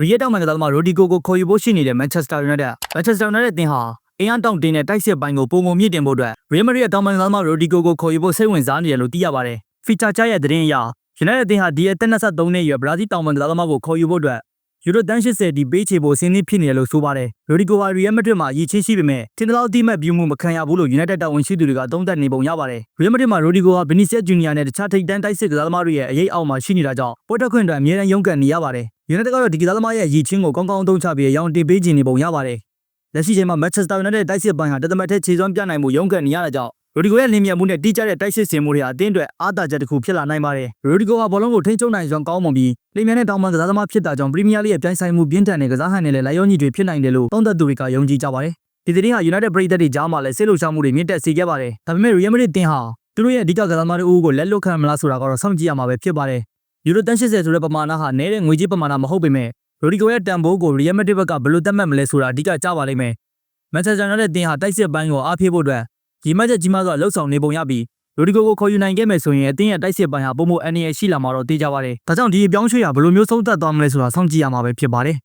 ရီယက်တောင်မန်ကစားသမားရိုဒီဂိုကိုခေါ်ယူဖို့ရှိနေတဲ့မန်ချက်စတာယူနိုက်တက်မန်ချက်စတာယူနိုက်တက်တင်ဟာအင်အားတောင့်တင်းတဲ့တိုက်စစ်ပိုင်းကိုပုံပုံမြင့်တင်ဖို့အတွက်ရီမရီရဲ့တောင်မန်ကစားသမားရိုဒီဂိုကိုခေါ်ယူဖို့စိတ်ဝင်စားနေတယ်လို့သိရပါတယ်ဖီချာချရဲ့သတင်းအရယူနိုက်တက်တင်ဟာဒီအသက်23နှစ်အရွယ်ဘရာဇီးတောင်မန်ကစားသမားကိုခေါ်ယူဖို့အတွက်ယူရိုတန်80ဒီပေးချေဖို့အစင်းသင်းဖြစ်နေတယ်လို့ဆိုပါတယ်ရိုဒီဂိုဟာရီယက်မဒရစ်မှာရည်ချင်းရှိပေမဲ့ထင်သလောက်အတိမတ်ပြူမှုမခံရဘူးလို့ယူနိုက်တက်တာဝန်ရှိသူတွေကသုံးသပ်နေပုံရပါတယ်ရီယက်မဒရစ်မှာရိုဒီဂိုဟာဗီနီစီယက်ဂျူနီယာနဲ့တခြားထိပ်တန်းတိုက်စစ်ကစားသမားတွေရဲ့အရေးအောက်မှာရှိနေတာကြောင့်ပွဲထွက်ခွင့်အတွက်အမြဲတမ်းရုန်းကန်နေရပါတယ် ယူနိုက်တက်ကတော့ဒီကစားသမားရဲ့ရည်ချင်းကိုကောင်းကောင်းအသုံးချပြီးရောင်းတင်ပေးခြင်းနေပုံရပါတယ်။လက်ရှိချိန်မှာမန်ချက်စတာယူနိုက်တက်တိုက်စစ်ပိုင်းဟာတသမတ်ထဲခြေစွမ်းပြနိုင်မှုရုန်းကန်နေရတာကြောင့်ရိုဒီဂိုရဲ့လင်းမြတ်မှုနဲ့တိကျတဲ့တိုက်စစ်စင်မှုတွေဟာအသင်းအတွက်အားသာချက်တစ်ခုဖြစ်လာနိုင်ပါတယ်။ရိုဒီဂိုဟာဘောလုံးကိုထိန်းချုပ်နိုင်စွမ်းကောင်းမွန်ပြီးလိမ့်မြတ်တဲ့တောင်ပန်ကစားသမားဖြစ်တာကြောင့်ပရီးမီးယားလိရဲ့ပြိုင်ဆိုင်မှုပြင်းထန်တဲ့ကစားဟန်နဲ့လည်းလိုက်ရောညီတွေဖြစ်နိုင်တယ်လို့သုံးသပ်သူတွေကယုံကြည်ကြပါတယ်။ဒီသတင်းဟာယူနိုက်တက်ပရိသတ်တွေကြားမှာလည်းစိတ်လှုပ်ရှားမှုတွေမြင့်တက်စေခဲ့ပါတယ်။ဒါပေမဲ့ရီယယ်မဒရစ်တင်ဟာသူတို့ရဲ့အဓိကကစားသမားတို့ကိုလက်လွတ်ခံမလားဆိုတာကတော့စောင့်ကြည့်ရမှာပဲဖြစ်ပါတယ်။ ယူရိုတန်80ဆိုတဲ့ပမာဏဟာနည်းတဲ့ငွေကြေးပမာဏမဟုတ်ပေမဲ့ရိုဒီဂိုရဲ့တန်ဖိုးကိုရီယယ်မက်ဒရစ်ဘက်ကဘယ်လိုသတ်မှတ်မလဲဆိုတာအဓိကကြားပါလိမ့်မယ်။မန်ချက်စတာယူနိုက်တက်တင်ဟာတိုက်စစ်ပိုင်းကိုအားဖြည့်ဖို့အတွက်ဒီမတ်ချက်ကြီးမားစွာလှုပ်ဆောင်နေပုံရပြီးရိုဒီဂိုကိုခေါ်ယူနိုင်ခဲ့မယ်ဆိုရင်အသင်းရဲ့တိုက်စစ်ပိုင်းဟာပုံမအန်ရရှိလာမှာတော့သိကြပါတယ်။ဒါကြောင့်ဒီအပြောင်းရွှေ့ဟာဘယ်လိုမျိုးဆုံးသက်သွားမလဲဆိုတာစောင့်ကြည့်ရမှာပဲဖြစ်ပါတယ်။